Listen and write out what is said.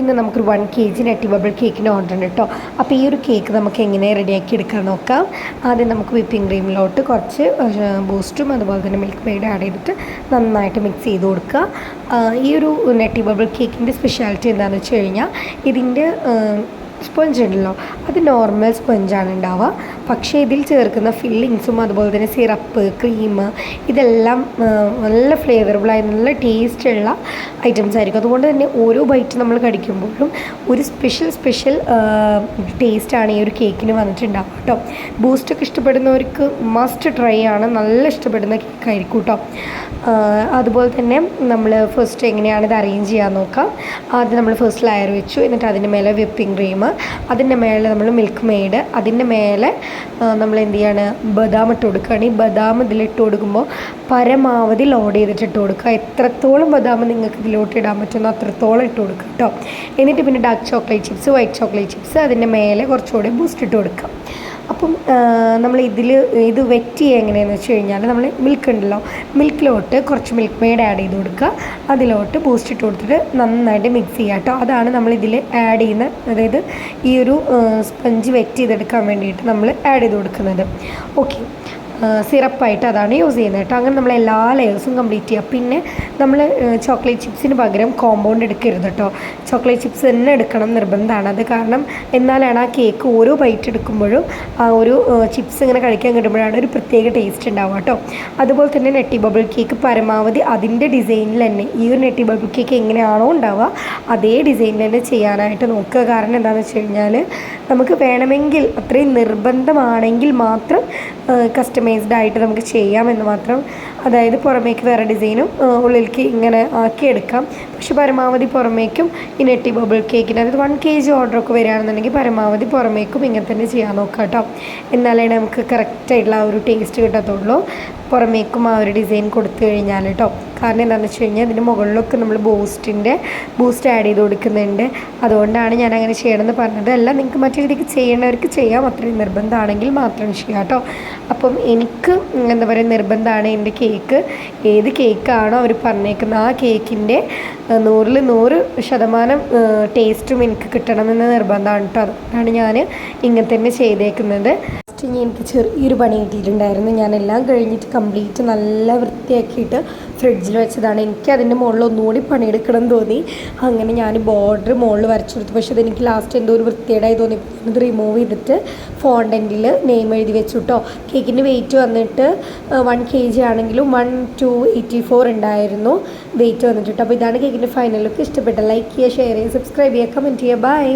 ഇന്ന് നമുക്കൊരു one K G നെറ്റി ബബിൾ കേക്കിന് ഓർഡർ ഉണ്ട് കേട്ടോ അപ്പോൾ ഈ ഒരു കേക്ക് നമുക്ക് എങ്ങനെ റെഡിയാക്കി എടുക്കാൻ നോക്കാം. ആദ്യം നമുക്ക് വിപ്പിംഗ് ക്രീമിലോട്ട് കുറച്ച് ബൂസ്റ്റും അതുപോലെ തന്നെ മിൽക്ക് മെയ്ഡ് ആഡ് ചെയ്തിട്ട് നന്നായിട്ട് മിക്സ് ചെയ്ത് കൊടുക്കുക. ഈ ഒരു നെറ്റി ബബിൾ കേക്കിന്റെ സ്പെഷ്യാലിറ്റി എന്താണെന്ന് വെച്ച് കഴിഞ്ഞാൽ ഇതിന്റെ സ്പഞ്ച് ഉണ്ടല്ലോ. അത് നോർമൽ സ്പഞ്ചാണ് ഉണ്ടാവുക. പക്ഷേ ഇതിൽ ചേർക്കുന്ന ഫില്ലിങ്സും അതുപോലെ തന്നെ സിറപ്പ് ക്രീം ഇതെല്ലാം നല്ല ഫ്ലേവറബിളായ നല്ല ടേസ്റ്റുള്ള ഐറ്റംസ് ആയിരിക്കും. അതുകൊണ്ട് തന്നെ ഓരോ ബൈറ്റ് നമ്മൾ കടിക്കുമ്പോഴും ഒരു സ്പെഷ്യൽ സ്പെഷ്യൽ ടേസ്റ്റാണ് ഈ ഒരു കേക്കിന് വന്നിട്ടുണ്ടാവുക കേട്ടോ ബൂസ്റ്റൊക്കെ ഇഷ്ടപ്പെടുന്നവർക്ക് മസ്റ്റ് ട്രൈ ആണ്. നല്ല ഇഷ്ടപ്പെടുന്ന കേക്കായിരിക്കും കേട്ടോ അതുപോലെ തന്നെ നമ്മൾ ഫസ്റ്റ് എങ്ങനെയാണ് ഇത് അറേഞ്ച് ചെയ്യാൻ നോക്കാം ആദ്യം നമ്മൾ ഫസ്റ്റ് ലെയർ വെച്ചു. എന്നിട്ട് അതിന്റെ മേലെ വിപ്പിംഗ് ക്രീം അതിന്റെ മേലെ നമ്മൾ മിൽക്ക് മെയ്ഡ് അതിന്റെ മേലെ നമ്മൾ എന്ത് ചെയ്യാണ് ബദാം ഇട്ട് കൊടുക്കുകയാണ് ഈ ബദാം ഇതിലിട്ട് കൊടുക്കുമ്പോൾ പരമാവധി ലോഡ് ചെയ്തിട്ട് ഇട്ട് കൊടുക്കുക. എത്രത്തോളം ബദാം നിങ്ങൾക്ക് ഇതിലോട്ട് ഇടാൻ പറ്റുന്നോ അത്രത്തോളം ഇട്ട് കൊടുക്കുക കേട്ടോ എന്നിട്ട് പിന്നെ dark chocolate chips white chocolate chips അതിന്റെ മേലെ കുറച്ചുകൂടി ബൂസ്റ്റ് ഇട്ട് കൊടുക്കുക. അപ്പം നമ്മൾ ഇതിൽ ഇത് വെറ്റ് ചെയ്യുക എങ്ങനെയാണെന്ന് വെച്ച് കഴിഞ്ഞാൽ നമ്മൾ മിൽക്ക് ഉണ്ടല്ലോ മിൽക്കിലോട്ട് കുറച്ച് മിൽക്ക് മെയ്ഡ് ആഡ് ചെയ്ത് കൊടുക്കുക. അതിലോട്ട് ബൂസ്റ്റ് ഇട്ട് കൊടുത്തിട്ട് നന്നായിട്ട് മിക്സ് ചെയ്യുക കേട്ടോ. അതാണ് നമ്മൾ ഇതിൽ ആഡ് ചെയ്യുന്ന അതായത് ഈ ഒരു സ്പഞ്ച് വെറ്റ് ചെയ്തെടുക്കാൻ വേണ്ടിയിട്ട് നമ്മൾ ആഡ് ചെയ്ത് കൊടുക്കുന്നത്. ഓക്കെ സിറപ്പായിട്ട് അതാണ് യൂസ് ചെയ്യുന്നത് കേട്ടോ. അങ്ങനെ നമ്മൾ എല്ലാ ലെയേഴ്സും കംപ്ലീറ്റ് ചെയ്യുക പിന്നെ നമ്മൾ ചോക്ലേറ്റ് ചിപ്സിന് പകരം കോമ്പൗണ്ട് എടുക്കരുത് കേട്ടോ. ചോക്ലേറ്റ് ചിപ്സ് തന്നെ എടുക്കണം നിർബന്ധമാണ്. അത് കാരണം എന്നാലാണ് ആ കേക്ക് ഓരോ ബൈറ്റ് എടുക്കുമ്പോഴും ആ ഒരു ചിപ്സ് ഇങ്ങനെ കഴിക്കാൻ കിട്ടുമ്പോഴാണ് ഒരു പ്രത്യേക ടേസ്റ്റ് ഉണ്ടാവുക കേട്ടോ. അതുപോലെ തന്നെ നെട്ടി ബബിൾ കേക്ക് പരമാവധി അതിന്റെ ഡിസൈനിൽ തന്നെ ഈ ഒരു നെട്ടി ബബിൾ കേക്ക് എങ്ങനെയാണോ ഉണ്ടാവുക അതേ ഡിസൈനിൽ തന്നെ ചെയ്യാനായിട്ട് നോക്കുക. കാരണം എന്താണെന്ന് വെച്ച് കഴിഞ്ഞാൽ നമുക്ക് വേണമെങ്കിൽ അത്രയും നിർബന്ധമാണെങ്കിൽ മാത്രം കസ്റ്റമൈസ്ഡ് ആയിട്ട് നമുക്ക് ചെയ്യാമെന്ന് മാത്രം. അതായത് പുറമേക്ക് വേറെ ഡിസൈനും ഉള്ളിലേക്ക് ഇങ്ങനെ ആക്കിയെടുക്കാം പക്ഷേ പരമാവധി പുറമേക്കും ഈ ബബിൾ കേക്കിന് അതായത് വൺ കെ ജി ഒക്കെ വരികയാണെന്നുണ്ടെങ്കിൽ പരമാവധി പുറമേക്കും ഇങ്ങനെ തന്നെ ചെയ്യാൻ നോക്കാം കേട്ടോ. എന്നാലേ നമുക്ക് കറക്റ്റായിട്ടുള്ള ആ ഒരു ടേസ്റ്റ് കിട്ടത്തുള്ളൂ. പുറമേക്കും ആ ഒരു ഡിസൈൻ കൊടുത്തു കഴിഞ്ഞാൽ കേട്ടോ. കാരണം എന്താണെന്ന് വെച്ച് കഴിഞ്ഞാൽ അതിന്റെ മുകളിലൊക്കെ നമ്മൾ ബൂസ്റ്റിന്റെ ബൂസ്റ്റ് ആഡ് ചെയ്ത് കൊടുക്കുന്നുണ്ട്. അതുകൊണ്ടാണ് ഞാൻ അങ്ങനെ ചെയ്യണമെന്ന് പറഞ്ഞത്. അല്ല നിങ്ങൾക്ക് മറ്റു രീതിക്ക് ചെയ്യേണ്ടവർക്ക് ചെയ്യാം. അത്രയും നിർബന്ധമാണെങ്കിൽ മാത്രം ചെയ്യാം കേട്ടോ. അപ്പം എനിക്ക് എന്താ പറയുക നിർബന്ധമാണ് എന്റെ കേക്ക്. ഏത് കേക്കാണോ അവർ പറഞ്ഞേക്കുന്നത്. ആ കേക്കിന്റെ നൂറിൽ നൂറ് ശതമാനം ടേസ്റ്റും എനിക്ക് കിട്ടണമെന്ന് നിർബന്ധമാണ് കേട്ടോ അതുകൊണ്ടാണ് ഞാൻ ഇങ്ങനെ തന്നെ ചെയ്തേക്കുന്നത്. ഇനി എനിക്ക് ചെറിയൊരു പണി കിട്ടിയിട്ടുണ്ടായിരുന്നു. ഞാനെല്ലാം കഴിഞ്ഞിട്ട് കംപ്ലീറ്റ് നല്ല വൃത്തിയാക്കിയിട്ട് ഫ്രിഡ്ജിൽ വെച്ചതാണ്. എനിക്ക് അതിന്റെ മുകളിൽ ഒന്നുകൂടി പണിയെടുക്കണം തോന്നി. അങ്ങനെ ഞാൻ ബോർഡർ മുകളിൽ വരച്ചു കൊടുത്തു പക്ഷേ അതെനിക്ക് ലാസ്റ്റ് എന്തോ ഒരു വൃത്തിയേടായി തോന്നി. ഇത് റിമൂവ് ചെയ്തിട്ട് ഫോണ്ടന്റിൽ നെയിം എഴുതി വെച്ചു കേട്ടോ കേക്കിന്റെ വെയിറ്റ് വന്നിട്ട് വൺ കെ ജി ആണെങ്കിലും വൺ ടു എയ്റ്റി ഫോർ ഉണ്ടായിരുന്നു വെയിറ്റ് വന്നിട്ട് അപ്പോൾ ഇതാണ് കേക്കിന്റെ ഫൈനൽ ലുക്ക് ഇഷ്ടപ്പെട്ട ലൈക്ക് ചെയ്യുക ഷെയർ ചെയ്യുക സബ്സ്ക്രൈബ് ചെയ്യുക കമന്റ് ചെയ്യുക. ബൈ